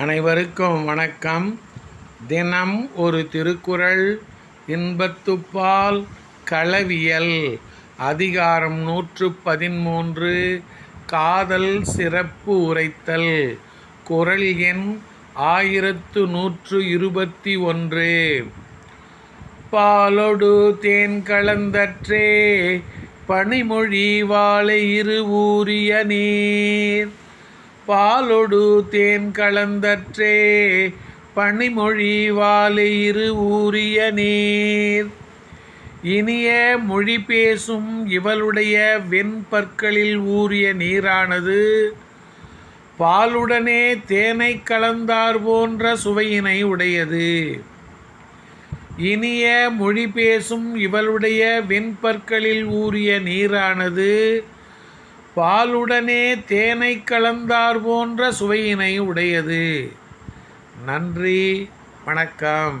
அனைவருக்கும் வணக்கம். தினம் ஒரு திருக்குறள் இன்பத்துப்பால் களவியல் அதிகாரம் நூற்று பதிமூன்று காதல் சிறப்பு உரைத்தல் குறள் எண் ஆயிரத்து நூற்று இருபத்தி ஒன்று. பாலொடு தேன் கலந்தற்றே பனிமொழி வாழை இரு ஊரிய நீர். பாலொடு தேன் கலந்தற்றே பனிமொழி வாழை இரு ஊரிய நீர். இனிய மொழி பேசும் இவளுடைய வெண்பற்களில் ஊறிய நீரானது பாலுடனே தேனை கலந்தார் போன்ற சுவையினை உடையது. இனிய மொழி பேசும் இவளுடைய வெண்பற்களில் ஊறிய நீரானது பாலுடனே தேனை கலந்தார் போன்ற சுவையினை உடையது. நன்றி வணக்கம்.